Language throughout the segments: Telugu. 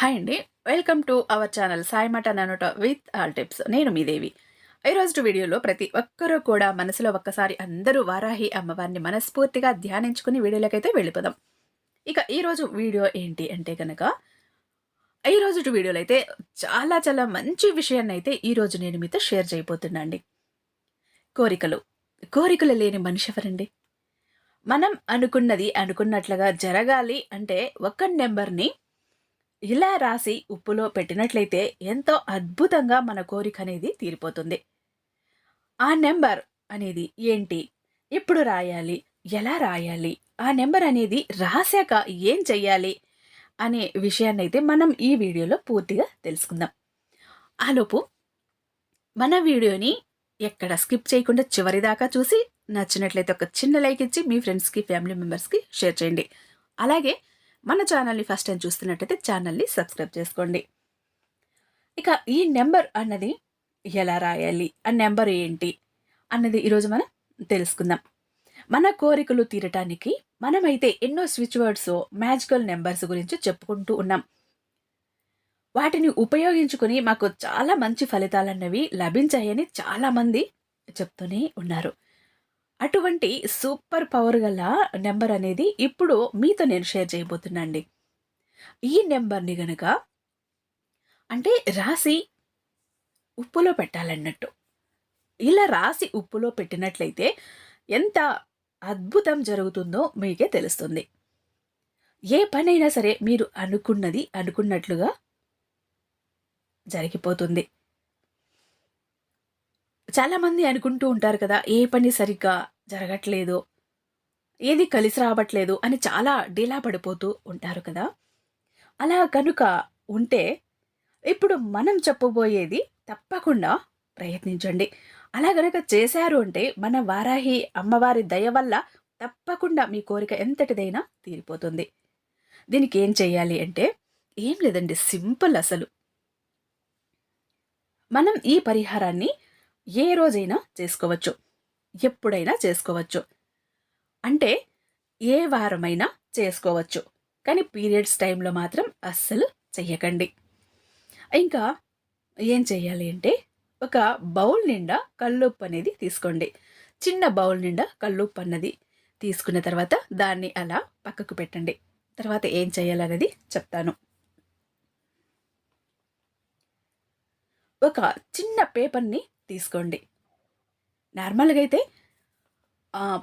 హాయ్ అండి. Welcome to our channel Sai మట ననుట విత్ ఆల్ టిప్స్. నేను మీ దేవి. ఈరోజు వీడియోలో ప్రతి ఒక్కరూ కూడా మనసులో ఒక్కసారి అందరూ వారాహి అమ్మవారిని మనస్ఫూర్తిగా ధ్యానించుకుని వీడియోలకైతే వెళ్ళిపోదాం. ఇక ఈరోజు వీడియో ఏంటి అంటే కనుక ఈరోజు రోజు వీడియోలో అయితే చాలా చాలా మంచి విషయాన్ని అయితే ఈరోజు నేను మీతో షేర్ చేయబోతున్నా అండి కోరికలు. కోరికలు లేని మనిషి ఎవరండి? మనం అనుకున్నది అనుకున్నట్లుగా జరగాలి అంటే ఒక నెంబర్ని ఇలా రాసి ఉప్పులో పెట్టినట్లయితే ఎంతో అద్భుతంగా మన కోరిక అనేది తీరిపోతుంది. ఆ నెంబర్ అనేది ఏంటి? ఎప్పుడు రాయాలి? ఎలా రాయాలి? ఆ నెంబర్ అనేది రాశాక ఏం చెయ్యాలి? అనే విషయాన్ని అయితే మనం ఈ వీడియోలో పూర్తిగా తెలుసుకుందాం. ఆలోపు మన వీడియోని ఎక్కడ స్కిప్ చేయకుండా చివరి దాకా చూసి నచ్చినట్లయితే ఒక చిన్న లైక్ ఇచ్చి మీ ఫ్రెండ్స్కి ఫ్యామిలీ మెంబర్స్కి షేర్ చేయండి. అలాగే మన ఛానల్ని ఫస్ట్ టైం చూస్తున్నట్టయితే ఛానల్ని సబ్స్క్రైబ్ చేసుకోండి. ఇక ఈ నెంబర్ అన్నది ఎలా రాయాలి? ఆ నెంబర్ ఏంటి? అన్నది ఈరోజు మనం తెలుసుకుందాం. మన కోరికలు తీరటానికి మనమైతే ఎన్నో స్విచ్ వర్డ్స్ మ్యాజికల్ నెంబర్స్ గురించి చెప్పుకుంటూ ఉన్నాం. వాటిని ఉపయోగించుకుని మాకు చాలా మంచి ఫలితాలన్నవి లభించాయని చాలామంది చెప్తూనే ఉన్నారు. అటువంటి సూపర్ పవర్ గల నెంబర్ అనేది ఇప్పుడు మీతో నేను షేర్ చేయబోతున్నాండి ఈ నెంబర్ని గనక అంటే రాసి ఉప్పులో పెట్టాలన్నట్టు. ఇలా రాసి ఉప్పులో పెట్టినట్లయితే ఎంత అద్భుతం జరుగుతుందో మీకే తెలుస్తుంది. ఏ పనైనా సరే మీరు అనుకున్నది అనుకున్నట్లుగా జరిగిపోతుంది. చాలామంది అనుకుంటూ ఉంటారు కదా ఏ పని సరిగ్గా జరగట్లేదు. ఏది కలిసి రావట్లేదు అని చాలా డీలా పడిపోతూ ఉంటారు కదా. అలా కనుక ఉంటే ఇప్పుడు మనం చెప్పబోయేది తప్పకుండా ప్రయత్నించండి. అలా గనక చేశారు అంటే మన వారాహి అమ్మవారి దయ వల్ల తప్పకుండా మీ కోరిక ఎంతటిదైనా తీరిపోతుంది. దీనికి ఏం చేయాలి అంటే ఏం లేదండి సింపుల్ అసలు. మనం ఈ పరిహారాన్ని ఏ రోజైనా చేసుకోవచ్చు. ఎప్పుడైనా చేసుకోవచ్చు. అంటే ఏ వారమైనా చేసుకోవచ్చు. కానీ పీరియడ్స్ టైంలో మాత్రం అస్సలు చెయ్యకండి. ఇంకా ఏం చేయాలి అంటే ఒక బౌల్ నిండా కల్లుప్పు అనేది తీసుకోండి. చిన్న బౌల్ నిండా కల్లుప్పు అన్నది తీసుకున్న తర్వాత దాన్ని అలా పక్కకు పెట్టండి. తర్వాత ఏం చేయాలనేది చెప్తాను. ఒక చిన్న పేపర్ని తీసుకోండి. నార్మల్గా అయితే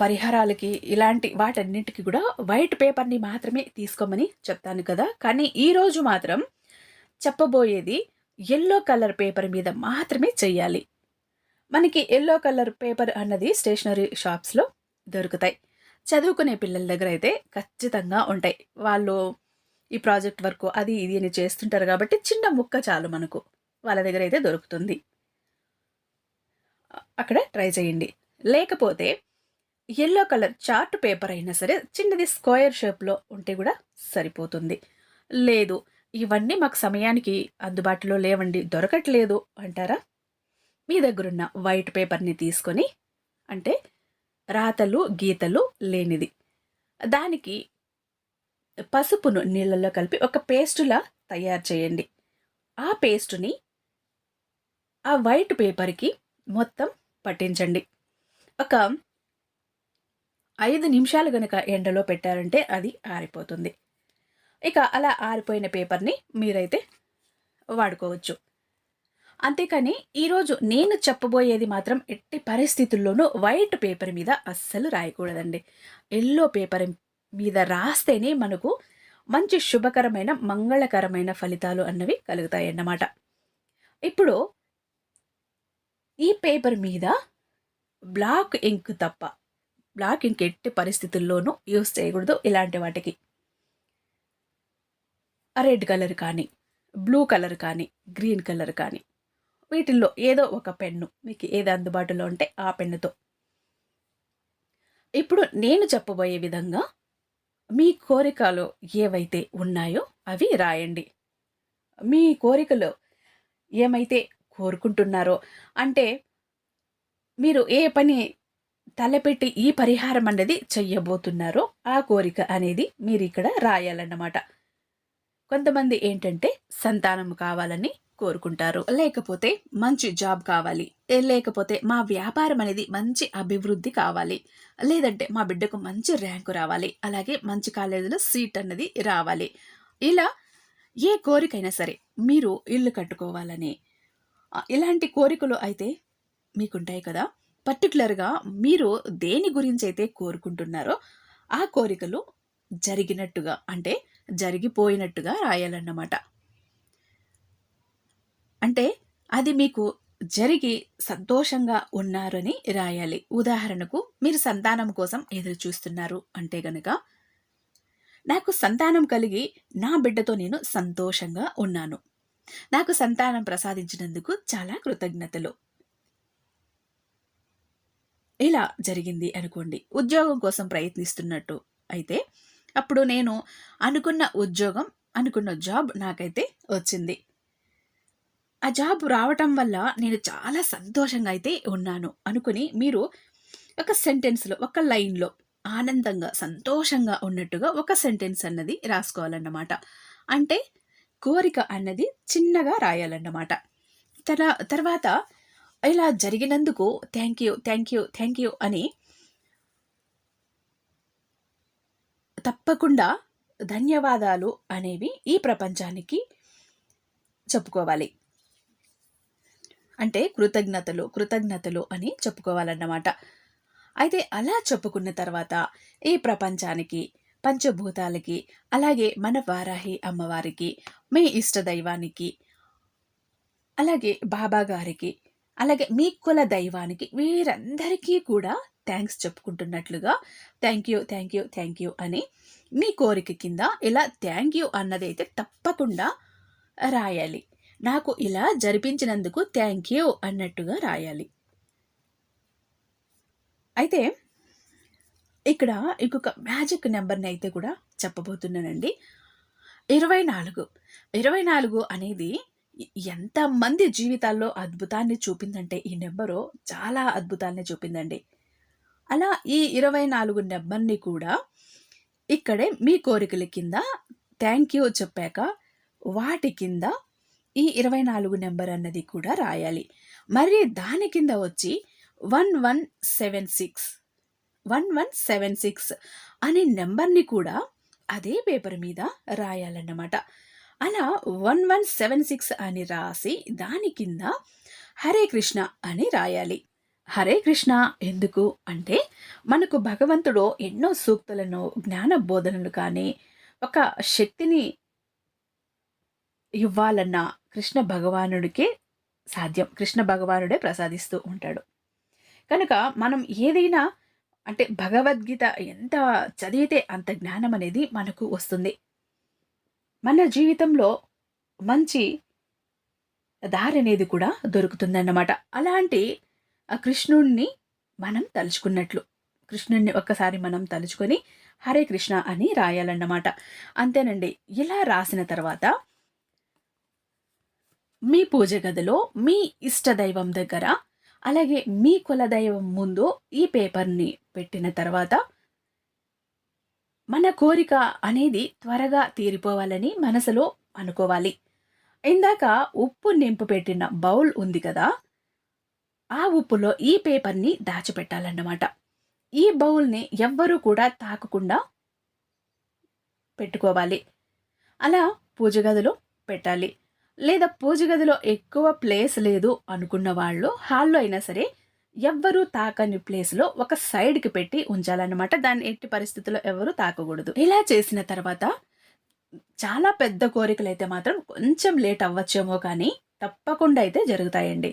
పరిహారాలకి ఇలాంటి వాటన్నిటికి కూడా వైట్ పేపర్ని మాత్రమే తీసుకోమని చెప్తాను కదా. కానీ ఈరోజు మాత్రం చెప్పబోయేది ఎల్లో కలర్ పేపర్ మీద మాత్రమే చెయ్యాలి. మనకి ఎల్లో కలర్ పేపర్ అన్నది స్టేషనరీ షాప్స్లో దొరుకుతాయి. చదువుకునే పిల్లల దగ్గర అయితే ఖచ్చితంగా ఉంటాయి. వాళ్ళు ఈ ప్రాజెక్ట్ వర్క్ అది ఇది అని చేస్తుంటారు కాబట్టి చిన్న ముక్క చాలు మనకు. వాళ్ళ దగ్గర అయితే దొరుకుతుంది. అక్కడ ట్రై చేయండి. లేకపోతే ఎల్లో కలర్ చార్ట్ పేపర్ అయినా సరే చిన్నది స్క్వేర్ షేప్లో ఉంటే కూడా సరిపోతుంది. లేదు ఇవన్నీ మాకు సమయానికి అందుబాటులో లేవండి దొరకట్లేదు అంటారా? మీ దగ్గరున్న వైట్ పేపర్ని తీసుకొని అంటే రాతలు గీతలు లేనిది. దానికి పసుపును నీళ్ళల్లో కలిపి ఒక పేస్టులా తయారు చేయండి. ఆ పేస్టుని ఆ వైట్ పేపర్కి మొత్తం పట్టించండి. ఒక ఐదు నిమిషాలు గనక ఎండలో పెట్టారంటే అది ఆరిపోతుంది. ఇక అలా ఆరిపోయిన పేపర్ని మీరైతే వాడుకోవచ్చు. అంతేకాని ఈరోజు నేను చెప్పబోయేది మాత్రం ఎట్టి పరిస్థితుల్లోనూ వైట్ పేపర్ మీద అస్సలు రాయకూడదండి. ఎల్లో పేపర్ మీద రాస్తేనే మనకు మంచి శుభకరమైన మంగళకరమైన ఫలితాలు అన్నవి కలుగుతాయన్నమాట. ఇప్పుడు ఈ పేపర్ మీద బ్లాక్ ఇంక్ తప్ప బ్లాక్ ఇంక్ ఎట్టి పరిస్థితుల్లోనూ యూస్ చేయకూడదు ఇలాంటి వాటికి. రెడ్ కలర్ కానీ బ్లూ కలర్ కానీ గ్రీన్ కలర్ కానీ వీటిల్లో ఏదో ఒక పెన్ను మీకు ఏది అందుబాటులో ఉంటే ఆ పెన్నుతో. ఇప్పుడు నేను చెప్పబోయే విధంగా మీ కోరికలు ఏవైతే ఉన్నాయో అవి రాయండి. మీ కోరికలు ఏమైతే కోరుకుంటున్నారో? అంటే మీరు ఏ పని తలపెట్టి ఈ పరిహారం అనేది చెయ్యబోతున్నారో ఆ కోరిక అనేది మీరు ఇక్కడ రాయాలన్నమాట. కొంతమంది ఏంటంటే సంతానం కావాలని కోరుకుంటారు. లేకపోతే మంచి జాబ్ కావాలి. లేకపోతే మా వ్యాపారం అనేది మంచి అభివృద్ధి కావాలి. లేదంటే మా బిడ్డకు మంచి ర్యాంకు రావాలి. అలాగే మంచి కాలేజీలో సీట్ అన్నది రావాలి. ఇలా ఏ కోరికైనా సరే మీరు ఇల్లు కట్టుకోవాలని ఇలాంటి కోరికలు అయితే మీకుంటాయి కదా. పర్టికులర్గా మీరు దేని గురించి అయితే కోరుకుంటున్నారో ఆ కోరికలు జరిగినట్టుగా అంటే జరిగిపోయినట్టుగా రాయాలన్నమాట. అంటే అది మీకు జరిగి సంతోషంగా ఉన్నారని రాయాలి. ఉదాహరణకు మీరు సంతానం కోసం ఎదురు చూస్తున్నారు అంటే గనక నాకు సంతానం కలిగి నా బిడ్డతో నేను సంతోషంగా ఉన్నాను. నాకు సంతానం ప్రసాదించినందుకు చాలా కృతజ్ఞతలు. ఇలా జరిగింది అనుకోండి. ఉద్యోగం కోసం ప్రయత్నిస్తున్నట్టు అయితే అప్పుడు నేను అనుకున్న ఉద్యోగం అనుకున్న జాబ్ నాకైతే వచ్చింది. ఆ జాబ్ రావటం వల్ల నేను చాలా సంతోషంగా అయితే ఉన్నాను అనుకుని మీరు ఒక సెంటెన్స్లో ఒక లైన్లో ఆనందంగా సంతోషంగా ఉన్నట్టుగా ఒక సెంటెన్స్ అన్నది రాసుకోవాలన్నమాట. అంటే కోరిక అన్నది చిన్నగా రాయాలన్నమాట. తన తర్వాత ఇలా జరిగినందుకు thank you thank you thank you అని తప్పకుండా ధన్యవాదాలు అనేవి ఈ ప్రపంచానికి చెప్పుకోవాలి. అంటే కృతజ్ఞతలు కృతజ్ఞతలు అని చెప్పుకోవాలన్నమాట. అయితే అలా చెప్పుకున్న తర్వాత ఈ ప్రపంచానికి పంచభూతాలకి అలాగే మన వారాహి అమ్మవారికి మీ ఇష్ట దైవానికి అలాగే బాబా గారికి అలాగే మీ కుల దైవానికి వీరందరికీ కూడా thanks చెప్పుకుంటున్నట్లుగా thank you thank you thank you అని మీ కోరిక కింద ఇలా థ్యాంక్ యూ అన్నది అయితే తప్పకుండా రాయాలి. నాకు ఇలా జరిపించినందుకు థ్యాంక్ యూ అన్నట్టుగా రాయాలి. అయితే ఇక్కడ ఇంకొక మ్యాజిక్ నెంబర్ని అయితే కూడా చెప్పబోతున్నానండి. ఇరవై నాలుగు. ఇరవై నాలుగు అనేది ఎంతమంది జీవితాల్లో అద్భుతాన్ని చూపిందంటే ఈ నెంబరు చాలా అద్భుతాన్ని చూపిందండి. అలా ఈ ఇరవై నాలుగు నెంబర్ని కూడా ఇక్కడే మీ కోరికల కింద థ్యాంక్ యూ చెప్పాక వాటి కింద ఈ ఇరవై నాలుగు నెంబర్ అన్నది కూడా రాయాలి. మరి దాని కింద వచ్చి one one seven six. One one seven six అనే నెంబర్ని కూడా అదే పేపర్ మీద రాయాలన్నమాట. అలా వన్ వన్ సెవెన్ సిక్స్ అని రాసి దాని కింద హరే కృష్ణ అని రాయాలి. హరే కృష్ణ ఎందుకు? అంటే మనకు భగవంతుడు ఎన్నో సూక్తులను జ్ఞాన బోధనలు కానీ ఒక శక్తిని ఇవ్వాలన్న కృష్ణ భగవానుడికే సాధ్యం. కృష్ణ భగవానుడే ప్రసాదిస్తూ ఉంటాడు. కనుక మనం ఏదైనా అంటే భగవద్గీత ఎంత చదివితే అంత జ్ఞానం అనేది మనకు వస్తుంది. మన జీవితంలో మంచి దారి అనేది కూడా దొరుకుతుందన్నమాట. అలాంటి ఆ కృష్ణుణ్ణి మనం తలుచుకున్నట్లు. కృష్ణుణ్ణి ఒక్కసారి మనం తలుచుకొని హరే కృష్ణ అని రాయాలన్నమాట. అంతేనండి ఇలా రాసిన తర్వాత మీ పూజ గదిలో మీ ఇష్టదైవం దగ్గర అలాగే మీ కులదైవం ముందు ఈ పేపర్ని పెట్టిన తర్వాత మన కోరిక అనేది త్వరగా తీరిపోవాలని మనసులో అనుకోవాలి. ఇందాక ఉప్పు నింపు పెట్టిన బౌల్ ఉంది కదా ఆ ఉప్పులో ఈ పేపర్ని దాచిపెట్టాలన్నమాట. ఈ బౌల్ని ఎవ్వరూ కూడా తాకకుండా పెట్టుకోవాలి. అలా పూజ గదిలో పెట్టాలి. లేదా పూజ గదిలో ఎక్కువ ప్లేస్ లేదు అనుకున్న వాళ్ళు హాల్లో అయినా సరే ఎవ్వరూ తాకని ప్లేస్లో ఒక సైడ్కి పెట్టి ఉంచాలన్నమాట. దాన్ని ఎట్టి పరిస్థితుల్లో ఎవరూ తాకకూడదు. ఇలా చేసిన తర్వాత చాలా పెద్ద కోరికలు అయితే మాత్రం కొంచెం లేట్ అవ్వచ్చేమో కానీ తప్పకుండా అయితే జరుగుతాయండి.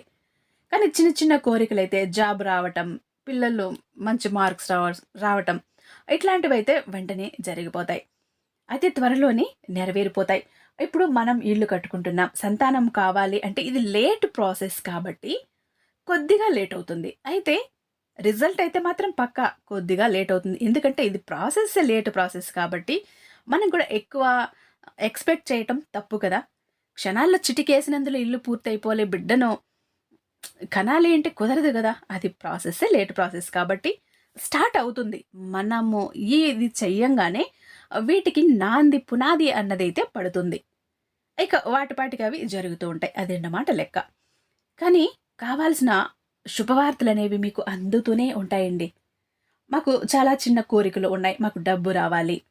కానీ చిన్న చిన్న కోరికలు అయితే జాబ్ రావటం పిల్లలు మంచి మార్క్స్ రావ రావటం ఇట్లాంటివి అయితే వెంటనే జరిగిపోతాయి. అయితే త్వరలోనే నెరవేరిపోతాయి. ఇప్పుడు మనం ఇల్లు కట్టుకుంటున్నాం సంతానం కావాలి అంటే ఇది లేట్ ప్రాసెస్ కాబట్టి కొద్దిగా లేట్ అవుతుంది. అయితే రిజల్ట్ అయితే మాత్రం పక్క కొద్దిగా లేట్ అవుతుంది. ఎందుకంటే ఇది ప్రాసెస్ లేట్ ప్రాసెస్ కాబట్టి మనం కూడా ఎక్కువ ఎక్స్పెక్ట్ చేయటం తప్పు కదా. క్షణాల్లో చిటికేసినందులో ఇల్లు పూర్తయిపోలే బిడ్డను కనాలి అంటే కుదరదు కదా. అది ప్రాసెస్ లేట్ ప్రాసెస్ కాబట్టి స్టార్ట్ అవుతుంది. మనము ఇది చెయ్యంగానే వీటికి నాంది పునాది అన్నదైతే పడుతుంది. ఇక వాటిపాటికి అవి జరుగుతూ ఉంటాయి. అదన్నమాట లెక్క. కానీ కావాల్సిన శుభవార్తలు అనేవి మీకు అందుతూనే ఉంటాయండి. మాకు చాలా చిన్న కోరికలు ఉన్నాయి. మాకు డబ్బు రావాలి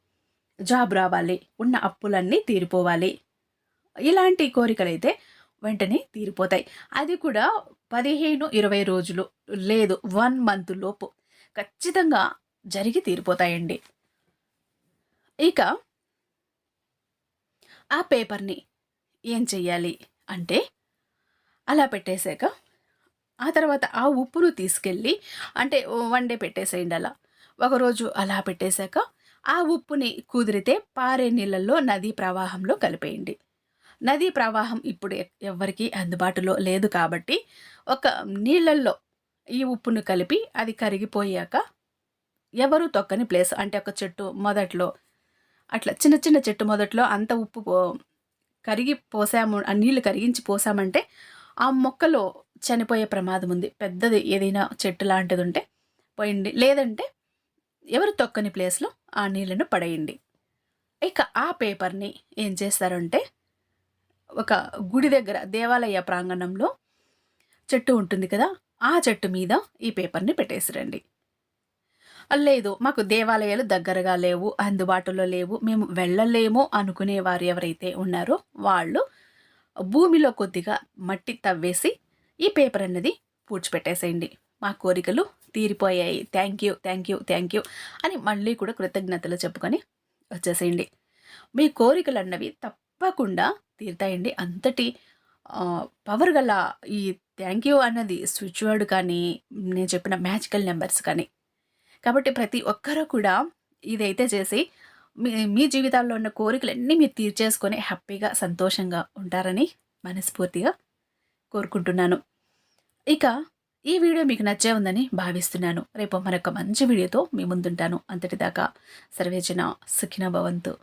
జాబ్ రావాలి ఉన్న అప్పులన్నీ తీరిపోవాలి. ఇలాంటి కోరికలైతే వెంటనే తీరిపోతాయి. అది కూడా పదిహేను ఇరవై రోజులు లేదు వన్ మంత్ లోపు ఖచ్చితంగా జరిగి తీరిపోతాయండి. ఇక ఆ పేపర్ని ఏం చెయ్యాలి అంటే అలా పెట్టేశాక ఆ తర్వాత ఆ ఉప్పును తీసుకెళ్ళి అంటే వన్ డే పెట్టేసేయండి అలా. ఒకరోజు అలా పెట్టేశాక ఆ ఉప్పుని కుదిరితే పారే నీళ్ళల్లో నదీ ప్రవాహంలో కలిపేయండి. నదీ ప్రవాహం ఇప్పుడు ఎవ్వరికీ అందుబాటులో లేదు కాబట్టి ఒక నీళ్ళల్లో ఈ ఉప్పును కలిపి అది కరిగిపోయాక ఎవరు తొక్కని ప్లేస్ అంటే ఒక చెట్టు మొదట్లో అట్లా చిన్న చిన్న చెట్టు మొదట్లో అంత ఉప్పు పో కరిగి పోసాము ఆ నీళ్ళు కరిగించి పోసామంటే ఆ మొక్కలో చనిపోయే ప్రమాదం ఉంది. పెద్దది ఏదైనా చెట్టు లాంటిది ఉంటే పోయింది లేదంటే ఎవరు తొక్కని ప్లేస్లో ఆ నీళ్ళను పడేయండి. ఇక ఆ పేపర్ని ఏం చేస్తారంటే ఒక గుడి దగ్గర దేవాలయ ప్రాంగణంలో చెట్టు ఉంటుంది కదా ఆ చెట్టు మీద ఈ పేపర్ని పెట్టేసిరండి. లేదు మాకు దేవాలయాలు దగ్గరగా లేవు అందుబాటులో లేవు. మేము వెళ్ళలేము అనుకునేవారు ఎవరైతే ఉన్నారో వాళ్ళు భూమిలో కొద్దిగా మట్టి తవ్వేసి ఈ పేపర్ అన్నది పూడ్చిపెట్టేసేయండి. మా కోరికలు తీరిపోయాయి. Thank you thank you thank you అని మళ్ళీ కూడా కృతజ్ఞతలు చెప్పుకొని వచ్చేసేయండి. మీ కోరికలు అన్నవి తప్పకుండా తీరుతాయండి. అంతటి పవర్ గల ఈ థ్యాంక్ యూ అన్నది స్విచ్ వర్డ్ కానీ నేను చెప్పిన మ్యాజికల్ నెంబర్స్ కానీ కాబట్టి ప్రతి ఒక్కరూ కూడా ఇదైతే చేసి మీ మీ జీవితాల్లో ఉన్న కోరికలన్నీ మీరు తీర్చేసుకొని హ్యాపీగా సంతోషంగా ఉంటారని మనస్ఫూర్తిగా కోరుకుంటున్నాను. ఇక ఈ వీడియో మీకు నచ్చే ఉందని భావిస్తున్నాను. రేపు మరొక మంచి వీడియోతో మీ ముందుంటాను. అంతటిదాకా సర్వేజన సుఖిన భవంతు.